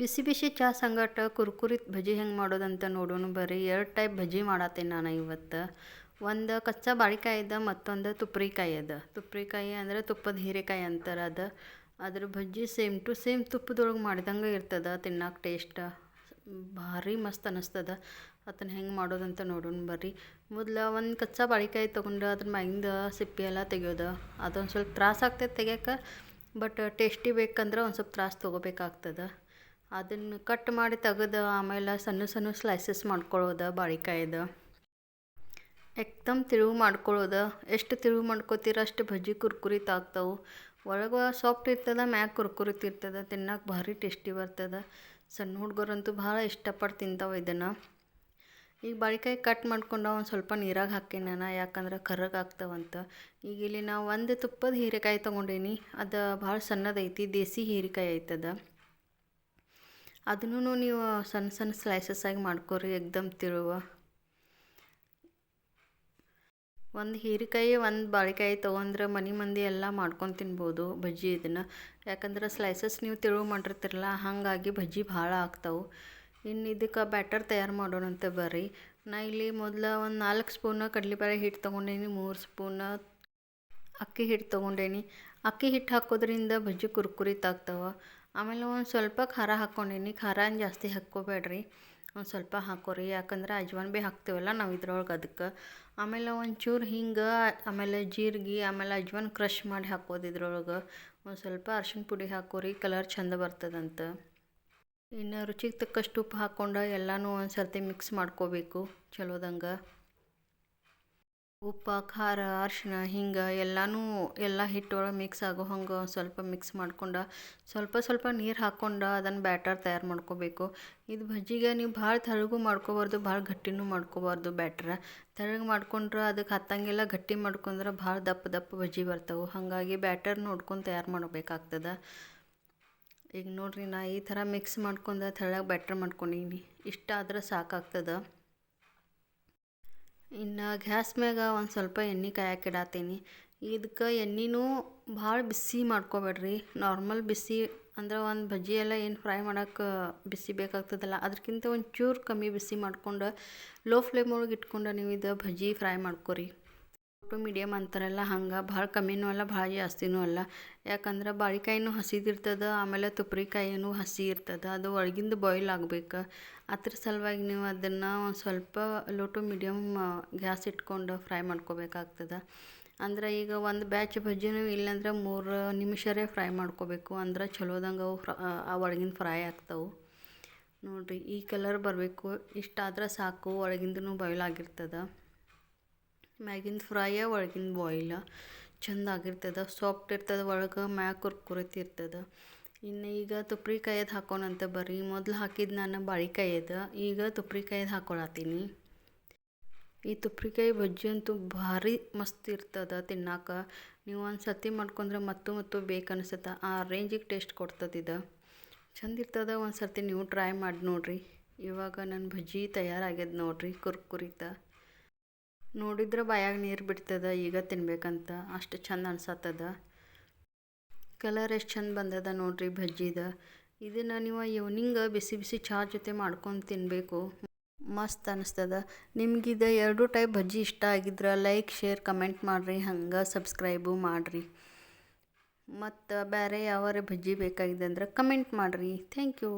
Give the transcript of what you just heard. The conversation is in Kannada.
ಬಿಸಿ ಬಿಸಿ ಚಾ ಸಂಗಟ, ಕುರ್ಕುರಿತ್ ಭಜಿ ಹೆಂಗೆ ಮಾಡೋದಂತ ನೋಡೋಣ ಬರ್ರಿ. ಎರಡು ಟೈಪ್ ಭಜಿ ಮಾಡತ್ತೀನಿ ನಾನು ಇವತ್ತು. ಒಂದು ಕಚ್ಚಾ ಬಾಳಿಕಾಯಿ ಇದೆ ಮತ್ತೊಂದು ತುಪ್ರಿಕಾಯಿ ಅದ ತುಪ್ರಿಕಾಯಿ ಅಂದರೆ ತುಪ್ಪದ ಹೀರೆಕಾಯಿ ಅಂತಾರೆ ಅದು. ಅದ್ರ ಭಜ್ಜಿ ಸೇಮ್ ಟು ಸೇಮ್ ತುಪ್ಪದೊಳಗೆ ಮಾಡಿದಂಗೆ ಇರ್ತದೆ ತಿನ್ನಕ್ಕೆ ಟೇಸ್ಟ್ ಭಾರಿ ಮಸ್ತ್ ಅನ್ನಿಸ್ತದ ಅದನ್ನು ಹೆಂಗೆ ಮಾಡೋದಂತ ನೋಡೋಣ ಬರ್ರಿ. ಮೊದಲು ಒಂದು ಕಚ್ಚಾ ಬಾಳಿಕಾಯಿ ತೊಗೊಂಡು ಅದ್ರ ಮ್ಯಾಗಿಂದ ಸಿಪ್ಪೆ ಎಲ್ಲ ತೆಗಿಯೋದು. ಅದೊಂದು ಸ್ವಲ್ಪ ತ್ರಾಸ ಆಗ್ತೈತೆ ತೆಗಿಯೋಕೆ, ಬಟ್ ಟೇಸ್ಟಿ ಬೇಕಂದ್ರೆ ಒಂದು ಸ್ವಲ್ಪ ತ್ರಾಸ ತೊಗೋಬೇಕಾಗ್ತದೆ. ಅದನ್ನು ಕಟ್ ಮಾಡಿ ತೆಗೆದು ಆಮೇಲೆ ಸಣ್ಣ ಸಣ್ಣ ಸ್ಲೈಸಸ್ ಮಾಡ್ಕೊಳ್ಳೋದು ಬಾಳಿಕಾಯಿದ. ಎಕ್ದಮ್ ತಿರುವು ಮಾಡ್ಕೊಳ್ಳೋದು. ಎಷ್ಟು ತಿರುವು ಮಾಡ್ಕೋತೀರ ಅಷ್ಟು ಭಜ್ಜಿ ಕುರ್ಕುರಿತ ಆಗ್ತಾವೆ ಒಳಗೆ ಸಾಫ್ಟ್ ಇರ್ತದೆ, ಮ್ಯಾಗ ಕುರ್ಕುರಿ ಇರ್ತದೆ ತಿನ್ನಕ್ಕೆ ಭಾರಿ ಟೇಸ್ಟಿ ಬರ್ತದೆ. ಸಣ್ಣ ಹುಡುಗರಂತೂ ಭಾಳ ಇಷ್ಟಪಟ್ಟು ತಿಂತಾವೆ ಇದನ್ನು. ಈಗ ಬಾಳಿಕಾಯಿ ಕಟ್ ಮಾಡ್ಕೊಂಡು ಒಂದು ಸ್ವಲ್ಪ ನೀರಾಗ ಹಾಕೀನಿ ನಾನು, ಯಾಕಂದ್ರೆ ಕರ್ರಗೆ ಆಗ್ತಾವಂತ. ಈಗ ಇಲ್ಲಿ ನಾವು ಒಂದು ತುಪ್ಪದ ಹೀರೆಕಾಯಿ ತೊಗೊಂಡೀನಿ. ಅದು ಭಾಳ ಸಣ್ಣದೈತಿ, ದೇಸಿ ಹೀರೆಕಾಯಿ ಐತದ. ಅದನ್ನು ನೀವು ಸಣ್ಣ ಸಣ್ಣ ಸ್ಲೈಸಸ್ ಆಗಿ ಮಾಡ್ಕೊರಿ ಎಕ್ದಮ್ ತಿರುವ. ಒಂದು ಹೀರೆಕಾಯಿ, ಒಂದು ಬಾಳೆಕಾಯಿ ತೊಗೊಂಡ್ರೆ ಮನೆ ಮಂದಿ ಎಲ್ಲ ಮಾಡ್ಕೊಂಡು ತಿನ್ಬೋದು ಬಜ್ಜಿ ಇದನ್ನು. ಯಾಕಂದ್ರೆ ಸ್ಲೈಸಸ್ ನೀವು ತಿರುವು ಮಾಡಿರ್ತಿರಲ್ಲ, ಹಾಗಾಗಿ ಬಜ್ಜಿ ಭಾಳ ಆಗ್ತಾವೆ. ಇನ್ನು ಇದಕ್ಕೆ ಬ್ಯಾಟರ್ ತಯಾರು ಮಾಡೋಣಂತೆ ಬರ್ರಿ. ನಾ ಇಲ್ಲಿ ಮೊದಲು ಒಂದು ನಾಲ್ಕು ಸ್ಪೂನ್ ಕಡಲೆಬೇಳೆ ಹಿಟ್ಟು ತೊಗೊಂಡೇನಿ, ಮೂರು ಸ್ಪೂನ್ ಅಕ್ಕಿ ಹಿಟ್ಟು ತೊಗೊಂಡೇನಿ. ಅಕ್ಕಿ ಹಿಟ್ಟು ಹಾಕೋದ್ರಿಂದ ಬಜ್ಜಿ ಕುರುಕುರಿ ಆಗ್ತಾವೆ ಆಮೇಲೆ ಒಂದು ಸ್ವಲ್ಪ ಖಾರ ಹಾಕ್ಕೊಂಡೀನಿ ಖಾರ ಜಾಸ್ತಿ ಹಾಕ್ಕೋಬೇಡ್ರಿ. ಒಂದು ಸ್ವಲ್ಪ ಹಾಕೋರಿ. ಯಾಕಂದ್ರೆ ಅಜ್ವಾನ್ ಭೀ ಹಾಕ್ತೀವಲ್ಲ ನಾವು ಇದ್ರೊಳಗೆ ಅದಕ್ಕೆ. ಆಮೇಲೆ ಒಂಚೂರು ಹಿಂಗೆ, ಆಮೇಲೆ ಜೀರಿಗೆ, ಆಮೇಲೆ ಅಜ್ವಾನ್ ಕ್ರಷ್ ಮಾಡಿ ಹಾಕೋದು ಇದ್ರೊಳಗೆ. ಒಂದು ಸ್ವಲ್ಪ ಅರ್ಶಿಣ ಪುಡಿ ಹಾಕೋರಿ. ಕಲರ್ ಚಂದ ಬರ್ತದಂತ. ಇನ್ನು ರುಚಿಗೆ ತಕ್ಕಷ್ಟು ಉಪ್ಪು ಹಾಕ್ಕೊಂಡು ಎಲ್ಲನೂ ಒಂದು ಸರ್ತಿ ಮಿಕ್ಸ್ ಮಾಡ್ಕೋಬೇಕು. ಚಲೋದಂಗೆ. ಉಪ್ಪು ಖಾರ ಅರ್ಶಿಣ, ಹಿಂಗೆ ಎಲ್ಲನೂ ಎಲ್ಲ ಹಿಟ್ಟೊಳಗೆ ಮಿಕ್ಸ್ ಆಗೋ ಹಂಗೆ ಸ್ವಲ್ಪ ಮಿಕ್ಸ್ ಮಾಡ್ಕೊಂಡು ಸ್ವಲ್ಪ ಸ್ವಲ್ಪ ನೀರು ಹಾಕ್ಕೊಂಡು ಅದನ್ನು ಬ್ಯಾಟರ್ ತಯಾರು ಮಾಡ್ಕೋಬೇಕು. ಇದು ಭಜ್ಜಿಗೆ ನೀವು ಭಾಳ ತೆಳ್ಳಗೂ ಮಾಡ್ಕೋಬಾರ್ದು, ಭಾಳ ಗಟ್ಟಿನೂ ಮಾಡ್ಕೋಬಾರ್ದು ಬ್ಯಾಟ್ರ ತೆಳ್ಳಗೆ ಮಾಡ್ಕೊಂಡ್ರೆ ಅದಕ್ಕೆ ಹತ್ತಂಗೆಲ್ಲ ಗಟ್ಟಿ ಮಾಡ್ಕೊಂಡ್ರೆ ಭಾಳ ದಪ್ಪ ದಪ್ಪ ಬಜ್ಜಿ ಬರ್ತವೆ. ಹಾಗಾಗಿ ಬ್ಯಾಟರ್ ನೋಡ್ಕೊಂಡು ತಯಾರು ಮಾಡಬೇಕಾಗ್ತದೆ. ಈಗ ನೋಡಿರಿ ನಾ ಈ ಥರ ಮಿಕ್ಸ್ ಮಾಡ್ಕೊಂಡು ತೆಳ್ಳಗೆ ಬ್ಯಾಟ್ರ್ ಮಾಡ್ಕೊಂಡೀನಿ. ಇಷ್ಟ ಆದ್ರೆ ಸಾಕಾಗ್ತದೆ. ಇನ್ನು ಗ್ಯಾಸ್ ಮ್ಯಾಗ ಒಂದು ಸ್ವಲ್ಪ ಎಣ್ಣೆ ಕಾಯಕ್ಕೆ ಇಡಾತೀನಿ. ಇದಕ್ಕೆ ಎಣ್ಣೆನೂ ಭಾಳ ಬಿಸಿ ಮಾಡ್ಕೋಬೇಡ್ರಿ. ನಾರ್ಮಲ್ ಬಿಸಿ ಅಂದ್ರೆ ಒಂದು ಬಜ್ಜಿ ಎಲ್ಲ ಏನು ಫ್ರೈ ಮಾಡೋಕ್ಕೆ ಬಿಸಿ ಬೇಕಾಗ್ತದಲ್ಲ ಅದಕ್ಕಿಂತ ಒಂಚೂರು ಕಮ್ಮಿ ಬಿಸಿ ಮಾಡ್ಕೊಂಡು ಲೋ ಫ್ಲೇಮ್ ಒಳಗೆ ಇಟ್ಕೊಂಡು ನೀವು ಇದು ಬಜ್ಜಿ ಫ್ರೈ ಮಾಡ್ಕೊರಿ. ಟು ಮೀಡಿಯಮ್ ಅಂತಾರಲ್ಲ ಹಂಗೆ, ಭಾಳ ಕಮ್ಮಿನೂ ಅಲ್ಲ, ಭಾಳ ಜಾಸ್ತಿನೂ ಅಲ್ಲ. ಯಾಕಂದ್ರೆ ಬಾಳಿಕಾಯಿನೂ ಹಸಿದಿರ್ತದೆ, ಆಮೇಲೆ ತುಪ್ರಿಕಾಯಿನೂ ಹಸಿ ಇರ್ತದೆ ಅದು ಒಳಗಿಂದ ಬಾಯ್ಲ್ ಆಗ್ಬೇಕು. ಅದ್ರ ಸಲುವಾಗಿ ನೀವು ಅದನ್ನು ಒಂದು ಸ್ವಲ್ಪ ಲೋ ಟು ಮೀಡಿಯಮ್ ಗ್ಯಾಸ್ ಇಟ್ಕೊಂಡು ಫ್ರೈ ಮಾಡ್ಕೋಬೇಕಾಗ್ತದೆ. ಅಂದ್ರೆ ಈಗ ಒಂದು ಬ್ಯಾಚ್ ಬಜ್ಜಿನೂ ಇಲ್ಲಾಂದ್ರೆ ಮೂರು ನಿಮಿಷರೇ ಫ್ರೈ ಮಾಡ್ಕೋಬೇಕು, ಅಂದ್ರೆ ಚಲೋದಂಗೆ ಅವು ಆ ಒಳಗಿಂದ ಫ್ರೈ ಆಗ್ತವೆ. ನೋಡಿರಿ, ಈ ಕಲರ್ ಬರಬೇಕು, ಇಷ್ಟಾದ್ರೆ ಸಾಕು, ಒಳಗಿಂದನೂ ಬಾಯ್ಲ್ ಆಗಿರ್ತದೆ. ಮ್ಯಾಗಿಂದ ಫ್ರೈಯ ಒಳಗಿನ ಬಾಯ್ಲ ಚಂದ ಆಗಿರ್ತದೆ ಸಾಫ್ಟ್ ಇರ್ತದೆ, ಒಳಗೆ ಮ್ಯಾಗ ಕುರ್ಕುರಿತ್ ಇರ್ತದೆ. ಇನ್ನು ಈಗ ತುಪ್ರಿಕಾಯದು ಹಾಕೋಣಂತ ಬರ್ರಿ. ಮೊದಲು ಹಾಕಿದ್ದು ನಾನು ಬಾಳಿಕಾಯದ ಈಗ ತುಪ್ರಿಕಾಯದು ಹಾಕೊಳತ್ತೀನಿ ಈ ತುಪ್ರಿಕಾಯಿ ಬಜ್ಜಿ ಅಂತೂ ಭಾರಿ ಮಸ್ತ್ ಇರ್ತದೆ ತಿನ್ನಕ್ಕೆ ನೀವು ಒಂದು ಸರ್ತಿ ಮಾಡ್ಕೊಂಡ್ರೆ ಮತ್ತು ಮತ್ತು ಬೇಕನ್ನಿಸುತ್ತೆ ಆ ರೇಂಜಿಗೆ ಟೇಸ್ಟ್ ಕೊಡ್ತದೆ ಇದು. ಚಂದ ಇರ್ತದೆ ಒಂದು ಸರ್ತಿ ನೀವು ಟ್ರೈ ಮಾಡಿ ನೋಡಿರಿ. ಇವಾಗ ನನ್ನ ಬಜ್ಜಿ ತಯಾರಾಗ್ಯದ ನೋಡಿರಿ, ಕುರ್ಕುರಿತ. ನೋಡಿದ್ರೆ ಬಾಯಾಗ ನೀರು ಬಿಡ್ತದ, ಈಗ ತಿನ್ಬೇಕಂತ. ಅಷ್ಟು ಚಂದ ಅನ್ಸತ್ತದ. ಕಲರ್ ಎಷ್ಟು ಚಂದ ಬಂದದ ನೋಡ್ರಿ ಭಜ್ಜಿದ ಇದನ್ನು ನೀವು ಈವ್ನಿಂಗ್ ಬಿಸಿ ಬಿಸಿ ಚಹಾ ಜೊತೆ ಮಾಡ್ಕೊಂಡು ತಿನ್ನಬೇಕು ಮಸ್ತ್ ಅನಿಸ್ತದ. ನಿಮ್ಗಿದು ಎರಡು ಟೈಪ್ ಭಜ್ಜಿ ಇಷ್ಟ ಆಗಿದ್ರೆ ಲೈಕ್ ಶೇರ್ ಕಮೆಂಟ್ ಮಾಡಿರಿ. ಹಂಗೆ ಸಬ್ಸ್ಕ್ರೈಬು ಮಾಡಿರಿ. ಮತ್ತು ಬೇರೆ ಯಾವ ಭಜ್ಜಿ ಬೇಕಾಗಿದೆ ಅಂದ್ರೆ ಕಮೆಂಟ್ ಮಾಡಿರಿ. Thank you